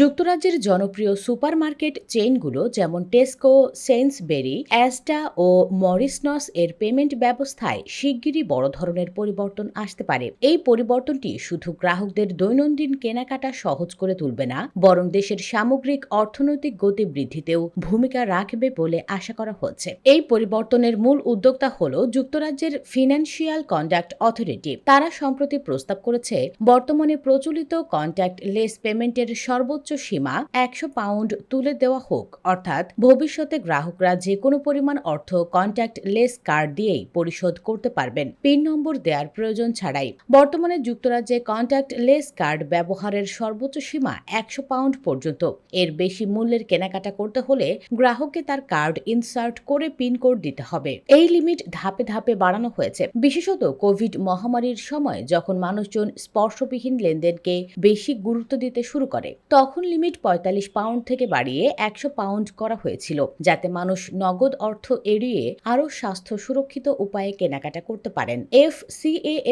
যুক্তরাজ্যের জনপ্রিয় সুপারমার্কেট চেইনগুলো যেমন টেস্কো সেন্সবেরি অ্যাস্টা ও মরিসনস এর পেমেন্ট ব্যবস্থায় শিগগিরই বড় ধরনের পরিবর্তন আসতে পারে। এই পরিবর্তনটি শুধু গ্রাহকদের দৈনন্দিন কেনাকাটা সহজ করে তুলবে না, বরং দেশের সামগ্রিক অর্থনৈতিক গতি বৃদ্ধিতেও ভূমিকা রাখবে বলে আশা করা হচ্ছে। এই পরিবর্তনের মূল উদ্যোক্তা হল যুক্তরাজ্যের ফিনান্সিয়াল কন্ডাক্ট অথরিটি। তারা সম্প্রতি প্রস্তাব করেছে, বর্তমানে প্রচলিত কন্ট্যাক্ট লেস পেমেন্টের সর্বোচ্চ সীমা একশো পাউন্ড তুলে দেওয়া হোক। অর্থাৎ ভবিষ্যতে গ্রাহকরা যে কোনো পরিমাণ অর্থ কন্ট্যাক্ট লেস কার্ড দিয়েই পরিশোধ করতে পারবেন। পিন নম্বর দেওয়ার প্রয়োজন ছাড়াই বর্তমানে যুক্তরাজ্যে কন্ট্যাক্ট লেস কার্ড ব্যবহারের সর্বোচ্চ সীমা একশো পাউন্ড পর্যন্ত। এর বেশি মূল্যের কেনাকাটা করতে হলে গ্রাহককে তার কার্ড ইনসার্ট করে পিন কোড দিতে হবে। এই লিমিট ধাপে ধাপে বাড়ানো হয়েছে। বিশেষত কোভিড মহামারীর সময় যখন মানুষজন স্পর্শবিহীন লেনদেনকে বেশি গুরুত্ব দিতে শুরু করে, তখন লিমিট পঁয়তাল্লিশ পাউন্ড থেকে বাড়িয়ে একশো পাউন্ড করা হয়েছিল, যাতে মানুষ নগদ অর্থ এড়িয়ে আরও স্বাস্থ্য সুরক্ষিত উপায়ে কেনাকাটা করতে পারেন। এফ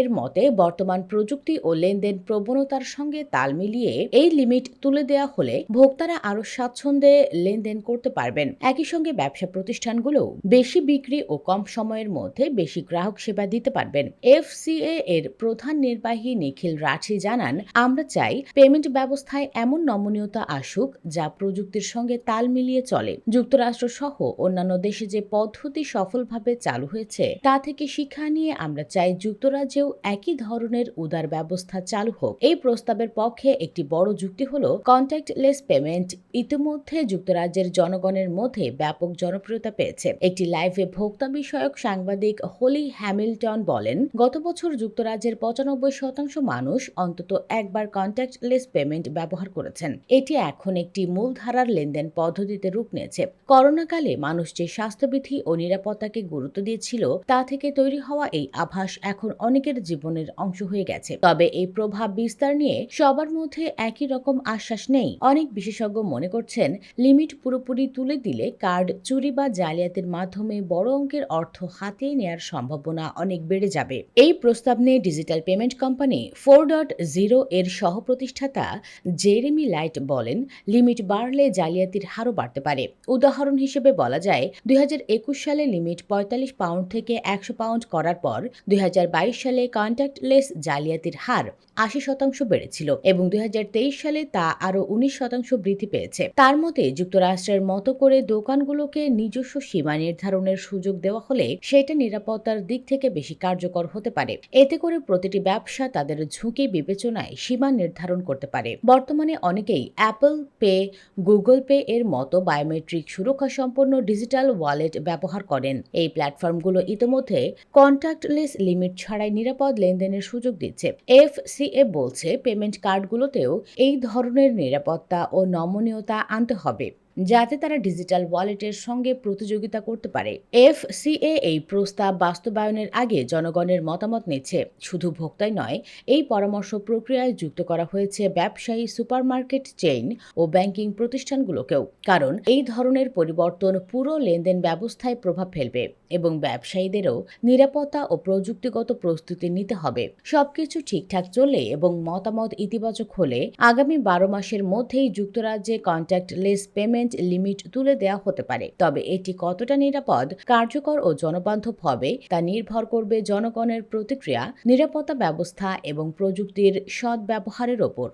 এর মতে, বর্তমান প্রযুক্তি ও লেনদেন প্রবণতার সঙ্গে তাল মিলিয়ে এই লিমিট তুলে দেওয়া হলে ভোক্তারা আরও স্বাচ্ছন্দ্যে লেনদেন করতে পারবেন। একই সঙ্গে ব্যবসা প্রতিষ্ঠানগুলোও বেশি বিক্রি ও কম সময়ের মধ্যে বেশি গ্রাহক সেবা দিতে পারবেন। এফসিএ এর প্রধান নির্বাহী নিখিল রাঠি জানান, আমরা চাই পেমেন্ট ব্যবস্থায় এমন নমনীয়তা আসুক, যা প্রযুক্তির সঙ্গে তাল মিলিয়ে চলে। যুক্তরাষ্ট্র সহ অন্যান্য দেশে যে পদ্ধতি সফলভাবে চালু হয়েছে, তা থেকে শিক্ষা নিয়ে আমরা চাই যুক্তরাজ্যেও একই ধরনের উদার ব্যবস্থা চালু হোক। এই প্রস্তাবের পক্ষে একটি বড় যুক্তি হল কন্ট্যাক্টলেস পেমেন্ট। ইতিমধ্যে যুক্তরাজ্যের জনগণের মধ্যে ব্যাপক জনপ্রিয়তা পেয়েছে। একটি লাইভে ভোক্তা বিষয়ক সাংবাদিক হোলি হ্যামিল্টন বলেন, গত বছর যুক্তরাজ্যের পঁচানব্বই শতাংশ মানুষ অন্তত একবার কন্ট্যাক্টলেস পেমেন্ট ব্যবহার করেছেন। এটি এখন একটি মূলধারার লেনদেন পদ্ধতিতে রূপ নিয়েছে। করোনাকালে মানুষ যে স্বাস্থ্যবিধি ও নিরাপত্তাকে গুরুত্ব দিয়েছিল, তা থেকে তৈরি হওয়া এই আভাস এখন অনেকের জীবনের অংশ হয়ে গেছে। তবে এই প্রভাব বিস্তার নিয়ে সবার মধ্যে একই রকম আশ্বাস নেই। অনেক বিশেষজ্ঞ মনে করছেন, লিমিট পুরোপুরি তুলে দিলে কার্ড চুরি বা জালিয়াতির মাধ্যমে বড় অঙ্কের অর্থ হাতিয়ে নেয়ার সম্ভাবনা অনেক বেড়ে যাবে। এই প্রস্তাব নিয়ে digital payment company four dot zero এর সহ প্রতিষ্ঠাতা জেরেমি লাইট বলেন, লিমিট বাড়লে জালিয়াতির হারও বাড়তে পারে। উদাহরণ হিসেবে বলা যায়, দুই সালে লিমিট পঁয়তাল্লিশ পাউন্ড থেকে একশো পাউন্ড করার পর দুই সালে কন্ট্যাক্টলেস জালিয়াতির হার আশি শতাংশ বেড়েছিল এবং দুই সালে তা আরও উনিশ শতাংশ বৃদ্ধি পেয়েছে। তার মতে, যুক্তরাষ্ট্রের মতো করে দোকানগুলোকে নিজস্ব সীমা নির্ধারণের সুযোগ দেওয়া হলে সেটা নিরাপত্তার দিক থেকে বেশি কার্যকর হতে পারে। এতে করে প্রতিটি ব্যবসা তাদের ঝুঁকি বিবেচনায় সীমা নির্ধারণ করতে পারে। বর্তমানে অনেকেই অ্যাপল পে, গুগল পে এর মতো বায়োমেট্রিক সুরক্ষা সম্পন্ন ডিজিটাল ওয়ালেট ব্যবহার করেন। এই প্ল্যাটফর্মগুলো ইতিমধ্যে কন্ট্যাক্টলেস লিমিট ছাড়াই নিরাপদ লেনদেনের সুযোগ দিচ্ছে। এফ বলছে পেমেন্ট কার্ডগুলোতেও এই ধরনের নিরাপত্তা ও নমনীয়তা আনতে হবে। যাতে তারা ডিজিটাল ওয়ালেটের সঙ্গে প্রতিযোগিতা করতে পারে। এফসিএ এই প্রস্তাব বাস্তবায়নের আগে জনগণের মতামত নিচ্ছে। শুধু ভোক্তাই নয়, এই পরামর্শ প্রক্রিয়ায় যুক্ত করা হয়েছে ব্যবসায়ী সুপারমার্কেট চেইন ও ব্যাংকিং প্রতিষ্ঠানগুলোকেও। কারণ এই ধরনের পরিবর্তন পুরো লেনদেন ব্যবস্থায় প্রভাব ফেলবে এবং ব্যবসায়ীদেরও নিরাপত্তা ও প্রযুক্তিগত প্রস্তুতি নিতে হবে। সবকিছু ঠিকঠাক চললে এবং মতামত ইতিবাচক হলে আগামী বারো মাসের মধ্যেই যুক্তরাজ্যে কন্ট্যাক্টলেস পেমেন্ট লিমিট তুলে দেয়া হতে পারে। তবে এটি কতটা নিরাপদ, কার্যকর ও জনবান্ধব হবে, তা নির্ভর করবে জনগণের প্রতিক্রিয়া, নিরাপত্তা ব্যবস্থা এবং প্রযুক্তির সদ্ব্যবহারের ওপর।